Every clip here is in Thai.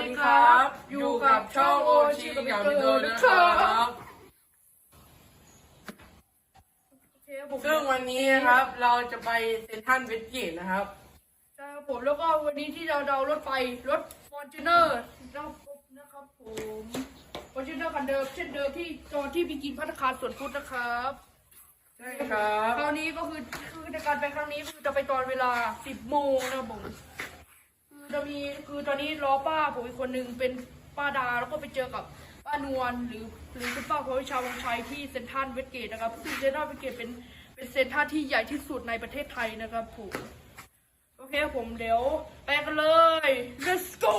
ดีครับ อยู่กับช่องโอชิกับมิเตอร์นะครับโอเคครับผมซึ่งวันนี้นะครับเราจะไปเซ็นทรัลเวสเกตนะครับ ใช่ครับผมแล้วก็วันนี้ที่เราเดารถไฟรถฟอร์จูเนอร์นะครับผมฟอร์จูเนอร์คันเดิมเช่นเดิมที่ตอนที่ไปกินพัตตาคารสวนพุทธนะครับใช่ครับคราวนี้ก็คือคือในการไปครั้งนี้คือจะไปตอนเวลา 10 โมงนะครับผมคือ จะมีคือตอนนี้รอป้าผมอีกคนหนึ่งเป็นป้าดาแล้วก็ไปเจอกับป้านวลหรือหรือคุณป้าพวิชาวงชัยที่เซ็นทรัลเวสเกตนะครับซึ่งเซ็นทรัลเวสเกตเป็นเป็นเซ็นทรัลที่ใหญ่ที่สุดในประเทศไทยนะครับผมโอเคผมเดี๋ยวไปกันเลย let's go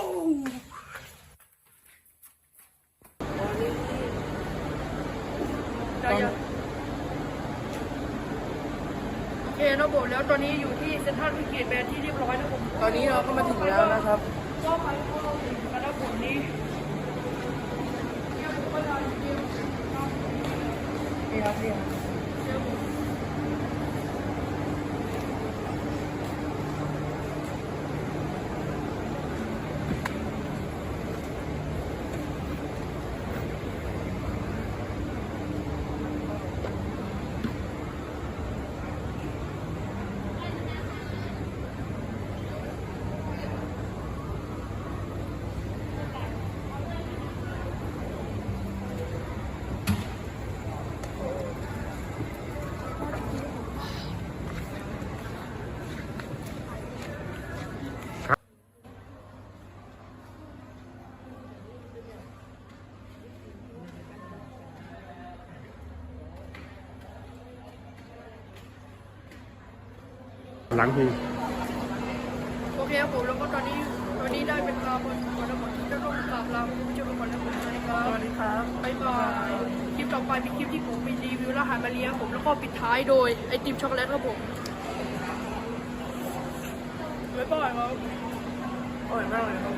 โอเคนะผมแล้วตอนนี้อยู่ที่เซ็นทรัลวิเกตแบนที่เรียบร้อยนะผม ตอนนี้เราก็มาถึงแล้วนะครับเข้าถึงกันนะผมนี่เนี่ยเดียวนี่ครับนี่ครับ หลังทีโอเคครับผมแล้วก็ตอนนี้ตอนนี้ได้เป็นลาบนก่อนนะผมที่จะต้องกลับลาคุณผู้ชมไปก่อนนะผมสวัสดีครับสวัสดีครับบ๊ายบายคลิปต่อไปเป็นคลิปที่ผมมีรีวิวและอาหารมาเลี้ยงผมแล้วก็ปิดท้ายโดยไอติมช็อกโกแลตครับผมบ๊ายบายครับอร่อยมากเลยครับ